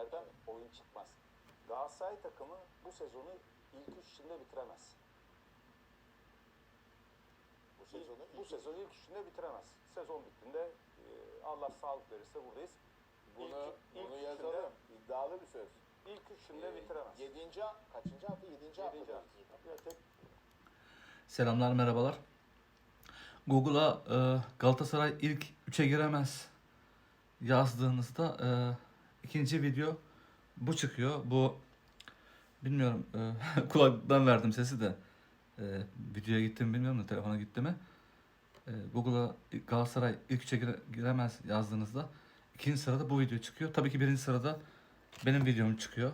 Fener'den oyun çıkmaz. Galatasaray takımı bu sezonu ilk üç içinde bitiremez. Bu sezonu bu ilk- sezonu ilk üçünde bitiremez. Sezon bittiğinde e, Allah sağlık verirse buradayız. bunu, ilk, bunu ilk yazalım. İddialı bir söz. Üçünde, ilk üçünde Ee, bitiremez. Yedinci, kaçıncı hafta? Yedinci. Yedinci hafta. Selamlar merhabalar. Google'a e, Galatasaray ilk 3'e giremez yazdığınızda e, ikinci video bu çıkıyor. Bu bilmiyorum e, kulaktan verdim sesi de e, videoya gittim bilmiyorum da telefona gitti mi. E, Google'a Galatasaray ilk 3'e gire- giremez yazdığınızda ikinci sırada bu video çıkıyor. Tabii ki birinci sırada benim videom çıkıyor.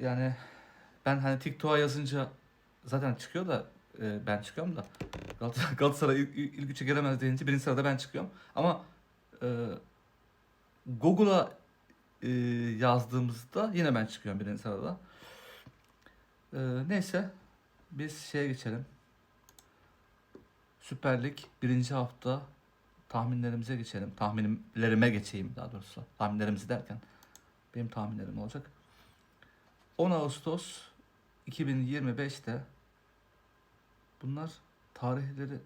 Yani ben hani TikTok'a yazınca zaten çıkıyor da e, ben çıkıyorum da Galatasaray, Galatasaray ilk ilk üçe giremez deyince birinci sırada ben çıkıyorum. Ama e, Google'a e, yazdığımızda yine ben çıkıyorum birinci sırada. E, neyse biz şeye geçelim. Süper Lig birinci hafta tahminlerimize geçelim. Tahminlerime geçeyim daha doğrusu. Tahminlerimizi derken benim tahminlerim olacak. 10 Ağustos 2025'te bunlar tarihleri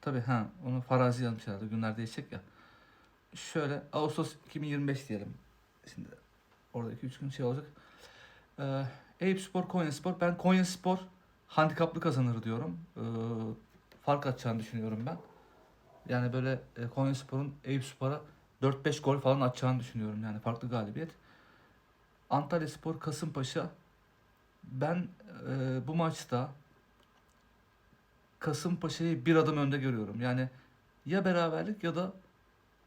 tabi ha onu farazi yazmışlardı günler değişecek ya. Şöyle Ağustos 2025 diyelim. Şimdi orada 2-3 gün şey olacak. Ee, Eyüp Spor, Konya Spor. Ben Konya Spor handikaplı kazanır diyorum. Ee, fark atacağını düşünüyorum ben. Yani böyle e, Konya Spor'un Eyüp Spor'a 4-5 gol falan atacağını düşünüyorum. Yani farklı galibiyet. Antalya Spor, Kasımpaşa. Ben e, bu maçta Kasımpaşa'yı bir adım önde görüyorum. Yani ya beraberlik ya da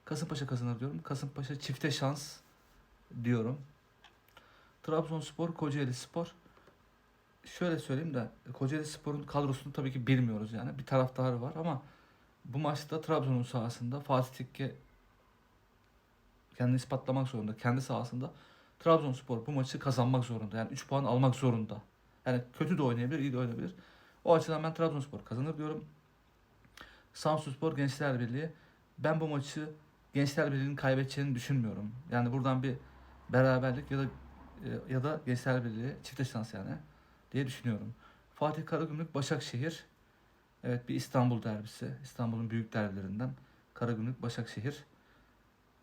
Kasımpaşa kazanır diyorum. Kasımpaşa çifte şans diyorum. Trabzonspor, Kocaeli Spor. Şöyle söyleyeyim de Kocaeli Spor'un kadrosunu tabii ki bilmiyoruz yani. Bir taraftarı var ama bu maçta Trabzon'un sahasında Fatih Tekke kendini ispatlamak zorunda. Kendi sahasında Trabzonspor bu maçı kazanmak zorunda. Yani 3 puan almak zorunda. Yani kötü de oynayabilir, iyi de oynayabilir. O açıdan ben Trabzonspor kazanır diyorum. Samsunspor Gençler Birliği. Ben bu maçı Gençler Birliği'nin kaybedeceğini düşünmüyorum. Yani buradan bir beraberlik ya da e, ya da Gençler Birliği çifte şans yani diye düşünüyorum. Fatih Karagümrük Başakşehir. Evet bir İstanbul derbisi. İstanbul'un büyük derbilerinden. Karagümrük Başakşehir.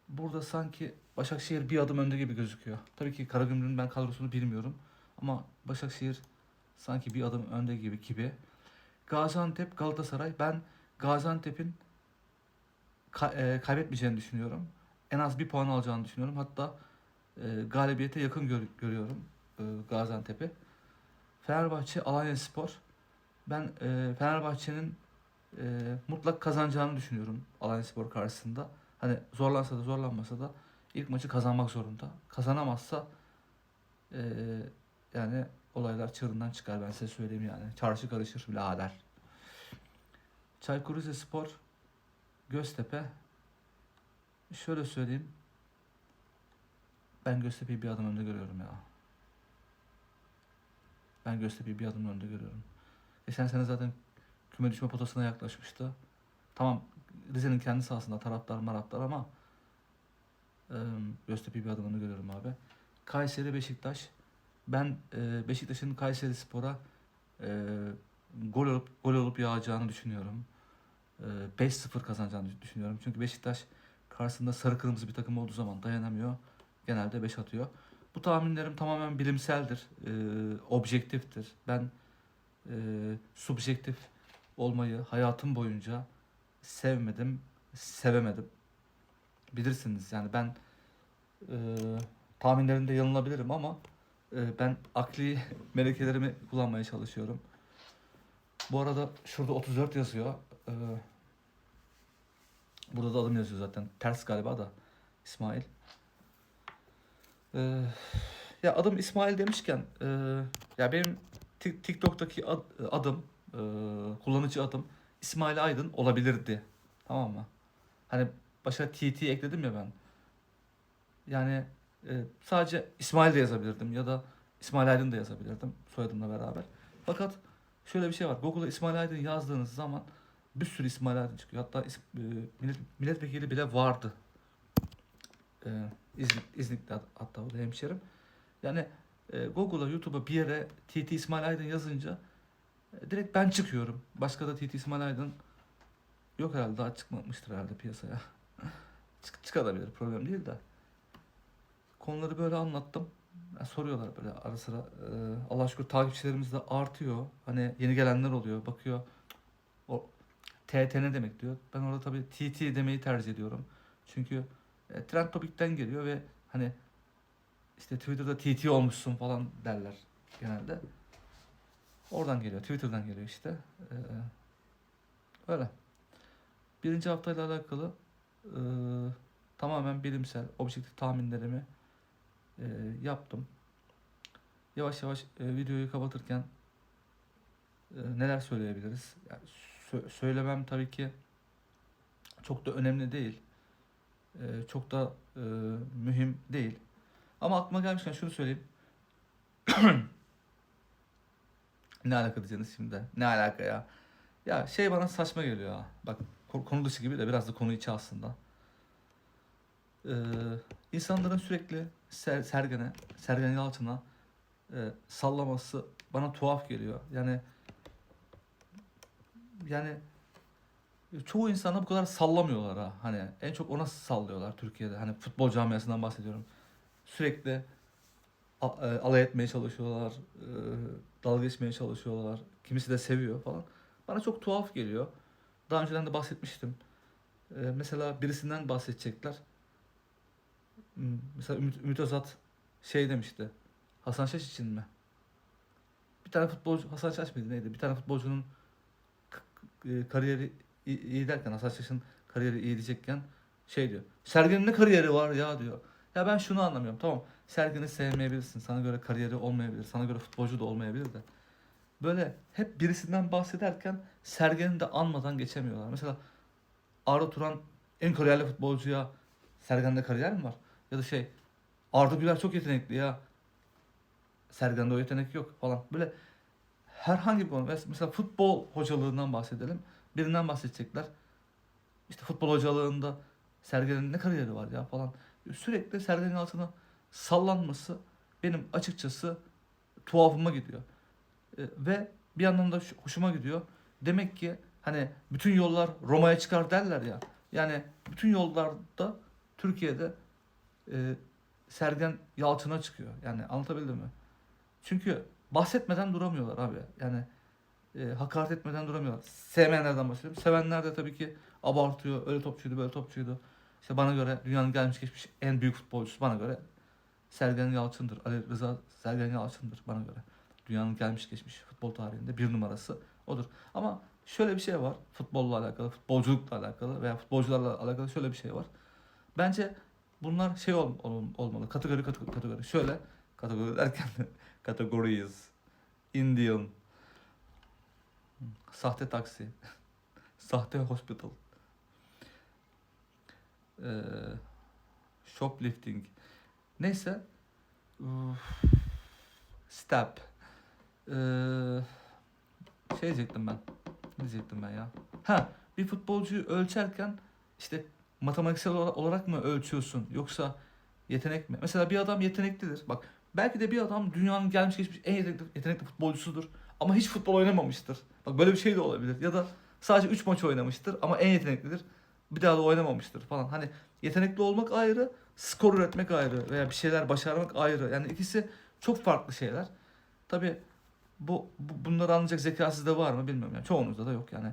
Burada sanki Başakşehir bir adım önde gibi gözüküyor. Tabii ki Karagümrük'ün ben kadrosunu bilmiyorum. Ama Başakşehir sanki bir adım önde gibi gibi. Gaziantep Galatasaray. Ben Gaziantep'in ka- e, kaybetmeyeceğini düşünüyorum. En az bir puan alacağını düşünüyorum. Hatta e, galibiyete yakın gör- görüyorum e, Gaziantep'i. Fenerbahçe Alanya Spor. Ben e, Fenerbahçe'nin e, mutlak kazanacağını düşünüyorum Alanya Spor karşısında. Hani zorlansa da zorlanmasa da ilk maçı kazanmak zorunda. Kazanamazsa e, yani olaylar çığırından çıkar ben size söyleyeyim yani. Çarşı karışır birader. Çaykur Rizespor Göztepe şöyle söyleyeyim. Ben Göztepe'yi bir adım önde görüyorum ya. Ben Göztepe'yi bir adım önde görüyorum. Geçen sene zaten küme düşme potasına yaklaşmıştı. Tamam Rize'nin kendi sahasında taraftar maraftar ama e, Göztepe'yi bir adım önde görüyorum abi. Kayseri Beşiktaş. Ben e, Beşiktaş'ın Kayseri Spor'a e, gol olup gol olup yağacağını düşünüyorum. E, 5-0 kazanacağını düşünüyorum. Çünkü Beşiktaş karşısında sarı kırmızı bir takım olduğu zaman dayanamıyor. Genelde 5 atıyor. Bu tahminlerim tamamen bilimseldir. E, objektiftir. Ben e, subjektif olmayı hayatım boyunca sevmedim, sevemedim. Bilirsiniz yani ben e, tahminlerimde yanılabilirim ama e, ben akli melekelerimi kullanmaya çalışıyorum. Bu arada şurada 34 yazıyor. E, burada da adım yazıyor zaten. Ters galiba da İsmail. E, ya adım İsmail demişken e, ya benim Tik- TikTok'taki ad- adım e, kullanıcı adım İsmail Aydın olabilirdi. Tamam mı? Hani başa TT ekledim ya ben. Yani e, sadece İsmail de yazabilirdim ya da İsmail Aydın da yazabilirdim soyadımla beraber. Fakat şöyle bir şey var. Google'a İsmail Aydın yazdığınız zaman bir sürü İsmail Aydın çıkıyor. Hatta e, millet, milletvekili bile vardı. E, İznik, İznik'te hat- hatta o da hemşerim. Yani e, Google'a, YouTube'a bir yere TT İsmail Aydın yazınca e, direkt ben çıkıyorum. Başka da TT İsmail Aydın yok herhalde daha çıkmamıştır herhalde piyasaya. Çık, çıkabilir problem değil de. Konuları böyle anlattım. Ya soruyorlar böyle ara sıra. E, Allah şükür takipçilerimiz de artıyor. Hani yeni gelenler oluyor. Bakıyor o TT ne demek diyor. Ben orada tabii TT demeyi tercih ediyorum. Çünkü e, trend topikten geliyor ve hani işte Twitter'da TT olmuşsun falan derler genelde. Oradan geliyor. Twitter'dan geliyor işte. Ee, öyle. Birinci haftayla alakalı e, tamamen bilimsel, objektif tahminlerimi e, yaptım. Yavaş yavaş e, videoyu kapatırken e, neler söyleyebiliriz? Yani sö- söylemem tabii ki çok da önemli değil. E, çok da e, mühim değil. Ama aklıma gelmişken şunu söyleyeyim. ne alaka diyeceksiniz şimdi? Ne alaka ya? Ya şey bana saçma geliyor ha. Bak ko- konu dışı gibi de biraz da konu içi aslında. Ee, insanların sürekli ser, Sergen'e, Sergen Yalçın'a e, sallaması bana tuhaf geliyor. Yani yani çoğu insana bu kadar sallamıyorlar ha. Hani en çok ona sallıyorlar Türkiye'de. Hani futbol camiasından bahsediyorum. Sürekli e, alay etmeye çalışıyorlar, e, dalga geçmeye çalışıyorlar. Kimisi de seviyor falan. Bana çok tuhaf geliyor. Daha önceden de bahsetmiştim. E, mesela birisinden bahsedecekler. Hmm, Mesela Ümit, Ümit Özat şey demişti. Hasan Şaş için mi? Bir tane futbolcu, Hasan Şaş mıydı neydi? Bir tane futbolcunun e, kariyeri iyi, derken, Hasan Şaş'ın kariyeri iyi diyecekken şey diyor. Sergen'in ne kariyeri var ya diyor. Ya ben şunu anlamıyorum. Tamam Sergen'i sevmeyebilirsin. Sana göre kariyeri olmayabilir. Sana göre futbolcu da olmayabilir de. Böyle hep birisinden bahsederken Sergen'i de anmadan geçemiyorlar. Mesela Arda Turan en kariyerli futbolcuya Sergen'de kariyer mi var? Ya da şey Arda Güler çok yetenekli ya. Sergen'de o yetenek yok falan. Böyle herhangi bir konu. Mesela futbol hocalığından bahsedelim. Birinden bahsedecekler. İşte futbol hocalığında Sergen'in ne kariyeri var ya falan. Sürekli Sergen'in altına sallanması benim açıkçası tuhafıma gidiyor. E, ve bir yandan da şu- hoşuma gidiyor. Demek ki hani bütün yollar Roma'ya çıkar derler ya. Yani bütün yollarda Türkiye'de e, Sergen Yalçın'a çıkıyor. Yani anlatabildim mi? Çünkü bahsetmeden duramıyorlar abi. Yani e, hakaret etmeden duramıyorlar. Sevmeyenlerden bahsediyorum. Sevenler de tabii ki abartıyor. Öyle topçuydu, böyle topçuydu. İşte bana göre dünyanın gelmiş geçmiş en büyük futbolcusu bana göre Sergen Yalçın'dır. Ali Rıza Sergen Yalçın'dır bana göre. Dünyanın gelmiş geçmiş futbol tarihinde bir numarası odur. Ama şöyle bir şey var. Futbolla alakalı, futbolculukla alakalı veya futbolcularla alakalı şöyle bir şey var. Bence bunlar şey ol, ol- olmalı. Kategori kategori kategori. Şöyle kategori derken kategoriyiz. Indian. Sahte taksi. Sahte hospital. Ee, shoplifting. Neyse. Step. Ee, şey diyecektim ben. Ne diyecektim ben ya? Ha, bir futbolcuyu ölçerken işte matematiksel ola- olarak mı ölçüyorsun yoksa yetenek mi? Mesela bir adam yeteneklidir. Bak belki de bir adam dünyanın gelmiş geçmiş en yetenekli, yetenekli futbolcusudur ama hiç futbol oynamamıştır. Bak böyle bir şey de olabilir. Ya da sadece 3 maç oynamıştır ama en yeteneklidir. Bir daha da oynamamıştır falan. Hani yetenekli olmak ayrı, skor üretmek ayrı veya bir şeyler başarmak ayrı. Yani ikisi çok farklı şeyler. Tabi bu, bu bunları anlayacak zeka sizde var mı bilmiyorum. Yani çoğunuzda da yok yani.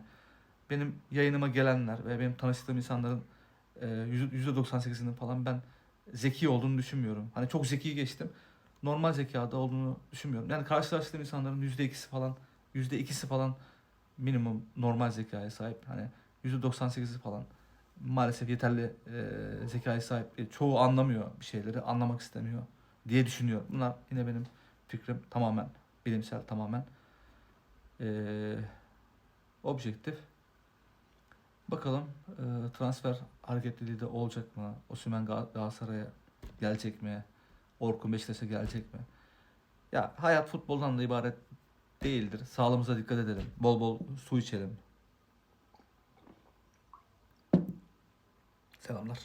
Benim yayınıma gelenler ve benim tanıştığım insanların e, yüzde 98'inin falan ben zeki olduğunu düşünmüyorum. Hani çok zeki geçtim. Normal zekada olduğunu düşünmüyorum. Yani karşılaştığım insanların yüzde ikisi falan, yüzde ikisi falan minimum normal zekaya sahip. Hani yüzde 98'i falan maalesef yeterli e, zekaya sahip. değil. çoğu anlamıyor bir şeyleri, anlamak istemiyor diye düşünüyorum. Bunlar yine benim fikrim tamamen bilimsel, tamamen e, objektif. Bakalım e, transfer hareketliliği de olacak mı? Osimhen Gal- Galatasaray'a gelecek mi? Orkun Beşiktaş'a gelecek mi? Ya hayat futboldan da ibaret değildir. Sağlığımıza dikkat edelim. Bol bol su içelim. Selamlar.